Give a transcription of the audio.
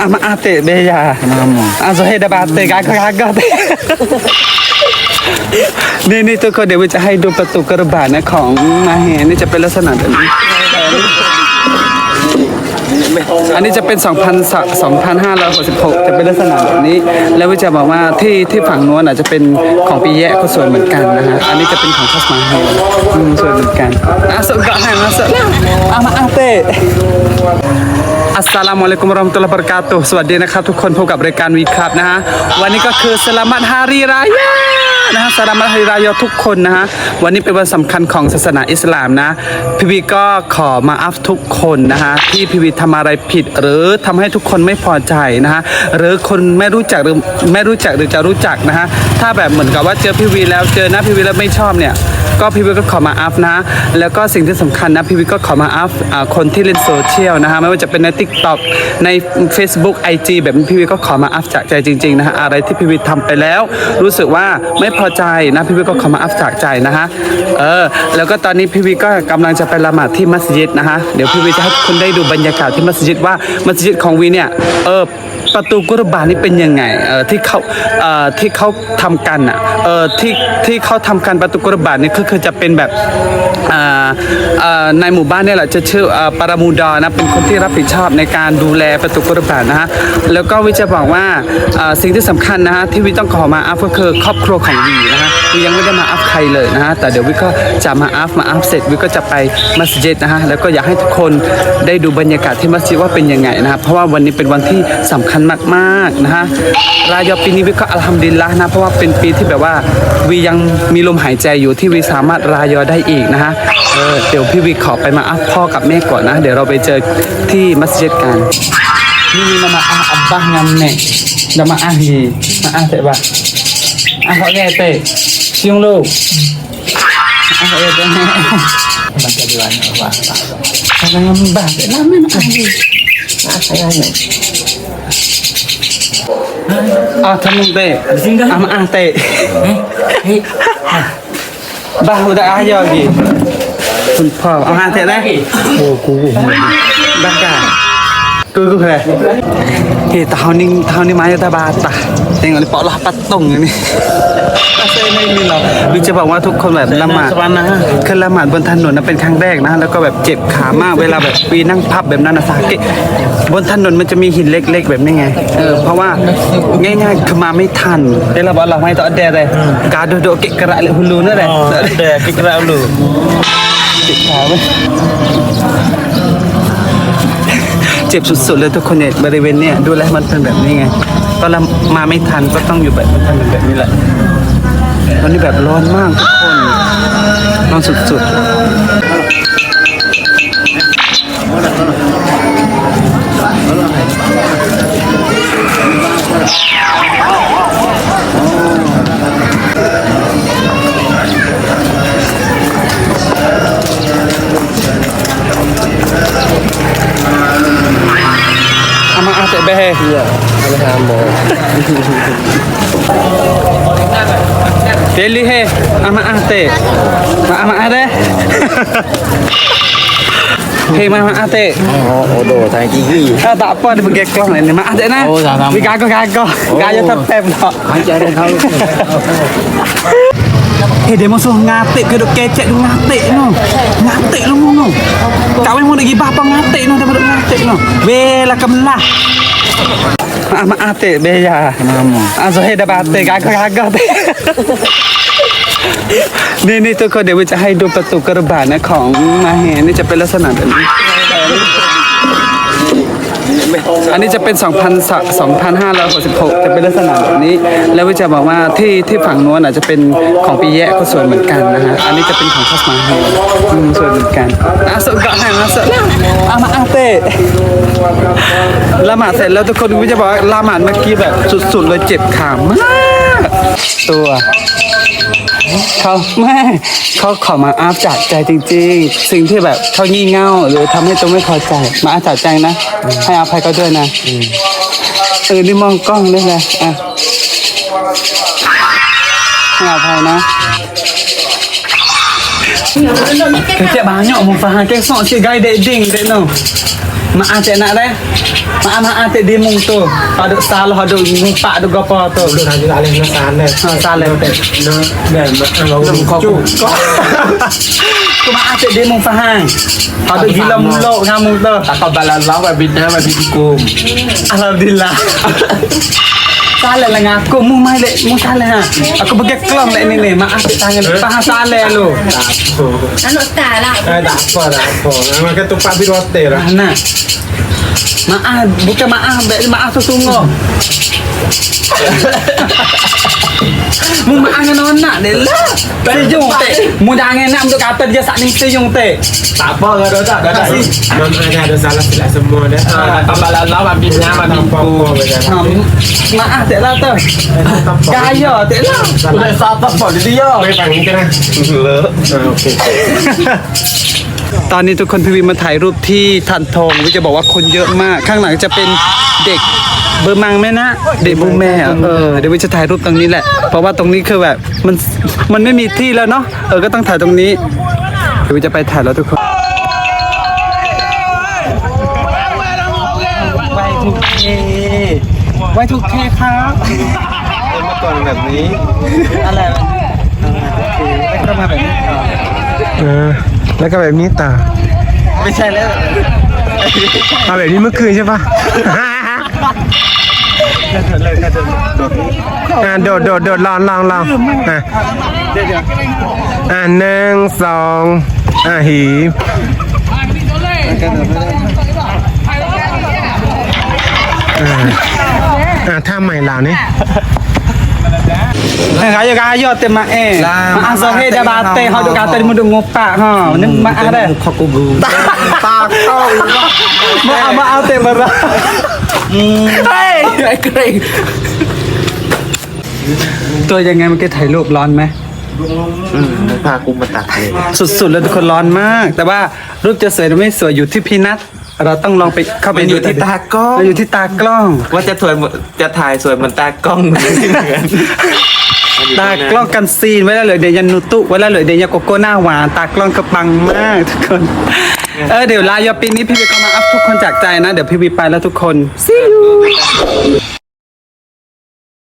Ah, maate beya. Ah, so heda bate gag gag gag นี่นี่ทุกคนเดี๋ยววิจะให้ดูประตูกระบาดนะของมาเฮนี่จะเป็นลักษณะแบบนี้อันนี้จะเป็น2,000 2,566 จะเป็นลักษณะแบบนี้ แล้ววิจะบอกว่าที่ที่ฝั่งนู้นอาจจะเป็นของปีแยะก็ส่วนเหมือนกันนะฮะ อันนี้จะเป็นของคัสมาเฮอืมส่วนเหมือนกันอะสุดก็ให้มาสุดอะมาอาเต้อั สลามอะลัยกุมราะห์มตุลอฮ์วะบระกาตุฮ์สวัสดีนะครับ ทุกคนพบกับรายการวีครับนะฮะวันนี้ก็คือสลามัตฮารีรายานะฮะสลามัตฮารีรายาทุกคนนะฮะวันนี้เป็นวันสำคัญของศาสนาอิสลามนะพี่วีก็ขอมาอัฟทุกคนนะฮะที่พี่วีทำอะไรผิด หรือทำให้ทุกคนไม่พอใจนะฮะหรือคนไม่รู้จักหรือไม่รู้จักหรือจะรู้จักนะฮะถ้าแบบเหมือนกับว่าเจอพี่วีแล้วเจอหน้าพี่วีแล้วไม่ชอบเนี่ยก็พี่วิก็ขอมาอัพนะ แล้วก็สิ่งที่สำคัญนะพี่วิก็ขอมาอัพคนที่เล่นโซเชียลนะฮะไม่ว่าจะเป็นใน t ิ k t o k ใน Facebook IG แบบพี่วิก็ขอมาอัพจากใจจริง ๆ นะฮะอะไรที่พี่วิทำไปแล้ว รู้สึกว่าไม่พอใจนะพี่วิก็ขอมาอัพจากใจนะฮะเออแล้วก็ตอนนี้พี่วิก็กำลังจะไปละหมาดที่มัสยิดนะฮะเดี๋ยวพี่วิจะให้คุณได้ดูบรรยากาศที่มัสยิดว่ามัสยิดของวีเนี่ยเออ ประตูกุรบานนี่เป็นยังไงเออที่เขาเอ่อที่เขาทำกันอะเออที่ที่เขาทำกันประตูกุรบานนี่ก็คือจะเป็นแบบอ่าเอ่อในหมู่บ้านเนี่ยแหละจะชื่อเอ่อปารามูดอนะเป็นคนที่รับผิดชอบในการดูแลประตูกุรบานนะฮะแล้วก็วิจะบอกว่าเอ่อสิ่งที่สำคัญนะฮะที่วิต้องขอมาอัพก็คือครอบครัวของวีนะฮะวียังไม่ได้มาอัพใครเลยนะฮะแต่เดี๋ยววิก็จะมาอัพมาอัพเสร็จวิก็จะไปมัสยิดนะฮะแล้วก็อยากให้ทุกคนได้ดูบรรยากาศที่มัสยิดว่าเป็นยังไงนะครับเพราะว่าวันนี้เป็นวันที่สำคัญมากๆนะฮะรายอปีนี้วิก็อัลฮัมดุลิลละห์นะเพราะว่าเป็นปีที่แบบว่าวียังมีลมหายใจอยู่ที่วีสามารถรายอได้อีกนะฮะเออเดี๋ยวพี่วีขอไปมาอัพพ่อกับแม่ก่อนนะ เดี๋ยวเราไปเจอที่มัสยิดกันนี่มีมาอาอับบะงำเน่จะมาอาฮีมาอาเตะบะอาเขาแย่เตะชิงลูกอาเขาแย่เตะแม่มันจะเดือนว่าอะไรงำบะเตะแล้วไม่มาอาฮีน่าใช้งานหนึ่งอ่าทำมึงเตะอามาอาเตะ เฮ้ยบะอุดะอายอกีคุณพ่อเอาอาเตะ ได้โอ้กูบักกากูกูเลยเฮ้ tahun ni tahun ni maya tak bata tengok ni pak lah patung ni ไม่มีหรอกวิจะบอกว่าทุกคนแบบละหมาดคือละหมาดบนถนนนะเป็นครั้งแรกนะ แล้วก็แบบเจ็บขามากเวลาแบบปีนั่งพับแบบนั้นนะสาเกะบนถนนมันจะมีหินเล็ก ๆ แบบนี้ไง เออ เพราะว่าง่ายๆคือมาไม่ทันเดี๋ยวเราบอกเราไม่ต่อเดเลยกาดูดูเกะกระเลยฮุลูนั่นแหละแต่กิกระลูเจ็บขาไหม เจ็บสุดๆเลยทุกคนเนี่ยบริเวณเนี่ยดูแลมันเป็นแบบนี้ไงตอนเรามาไม่ทันก็ต้องอยู่แบบมันเป็นแบบนี้แหละตอนนี้แบบร้อนมากทุกคนร้อนสุดๆ เตะอ๋อโอโดไทยกี้กี้ Ah, tak apa dia pergi kelas ni. Mak adik nak. Oh, sama. Pergi kagak-kagak. Gaya tepem tak. หายใจได้เขา Eh, dia musuh ngatik ke duk kecek duk ngatik no. Ngatik lu no. Kau mau lagi bapa ngatik no daripada ngatik no. Bela kemelah. Ah, mak atik be ya. Mama. Ah, so he dah batik kagak-kagak. นี่นี่ทุกคนเดี๋ยววิจะให้ดูประตูกระบาดนะของมาเฮนี่จะเป็นลักษณะแบบนี้ อันนี้จะเป็น 2,000 2,566 จะเป็นลักษณะแบบนี้ แล้ววิจะบอกว่าที่ที่ฝั่งนู้นอาจจะเป็นของปีแยะก็ส่วนเหมือนกันนะฮะ อันนี้จะเป็นของคัสมาเฮอืมส่วนเหมือนกันอะสุดก็ให้มาสุดเอามาอาเต้ ละหมาดเสร็จแล้วทุกคนวิจะบอกว่าละหมาดเมื่อกี้แบบสุดๆเลยเจ็บขามากตัวเขาแม่เขาขอมาอาบจากใจจริงๆ สิ่งที่แบบเขางี่เง่าหรือทำให้ตัวไม่พอใจ มาอาบจากใจนะ ให้อภัยเขาด้วยนะเออนี่มองกล้องด้วยเลยอะให้อภัยนะ Kecek banyak mau faham Kesok si guy dek ding dek no Maaf cek nak deh. Maaf maaf cek di mung tu. Pada salah ada ngumpak ada gapo tu. Lu nanti alih na sana. Ha salah tu. No, dan mau Kau Kau maaf cek di mung faham. Ada gila muluk kamu tu. Takabalallah wa bidna wa bidikum. Alhamdulillah. Salah lah ngaku mu mai lek mu salah ha. Aku bagi kelom lek ni ni. Maaf cek tangan faham salah lu. Apa? Ano tak lah. Eh, tak apa, tak apa. Memang kata Pak Bir hotel lah. Nah. Maaf, bukan maaf, baik maaf tu sungguh. Mu maaf dengan anak dia lah. Sejung teh. Mu jangan nak untuk kata dia sak ning sejung teh. Tak apa, tak ada, tak ada. Memang ada ada salah silap semua dah. Takabalallah wa bidna wa bidikum. Ha, maaf tak lah tu. Gaya tak lah. Udah sapa apa dia? Mai panggil kan. Le. Okey. ตอนนี้ทุกคนพี่วินมาถ่ายรูปที่ทันทองวิจะบอกว่าคนเยอะมาก ข้างหลังจะเป็นเด็ก เบอร์มังไหมนะเด็กบูแม่อะเออเดี๋ยววิจะถ่ายรูปตรงนี้แหละ เพราะว่าตรงนี้คือแบบมันมันไม่มีที่แล้วเนาะเออก็ต้องถ่ายตรงนี้เดี๋ยววิจะไปถ่ายแล้วทุกคนไวทุกเคไวทุกเคครับเมื่อก่อนแบบนี้อะไรแบบนี้ไม่เข้ามาแบบนี้ก่อนเออแล้วก็แบบนี้ต่อไม่ใช่แล้วเอาแบบนี้เมื่อคืนใช่ปะ อ่าโดดโดดโดดลองลองลองอะเดี๋ยวเดี๋ยวอ่าหนึ่งสองอ่าหีบอ่าอ่าท่าใหม่เหล่านี้ Eh, kaya kaya te mak eh. Mak asa he dah bate ha duk kata mu duk ngopak ha. Ni mak ada. Kau kubu. Tak kau. Mak mak ate bara. Hmm. Hei, ai kering. ตัวยังไงเมื่อกี้ถ่ายรูปร้อนไหมอืมพากูมาตักเลยสุดๆแล้วทุกคนร้อนมาก แต่ว่ารูปจะสวยหรือไม่สวยอยู่ที่พี่นัทเราต้องลองไปเข้าไปมันอยู่ที่ตากล้อง มันอยู่ที่ตากล้อง ว่าจะถวยจะถ่ายสวยเหมือนตากล้องเหมือนกันตากล้องกันซีนไว้แล้วเหลือเดียวยันนุตุไว้แล้วเหลือเดียวยาโกโก้หน้าหวานตากล้องก็ปังมากทุกคน เออเดี๋ยวลายอปีนี้พี่วีก็มาอัพทุกคนจากใจนะ เดี๋ยวพี่วีไปแล้วทุกคน see you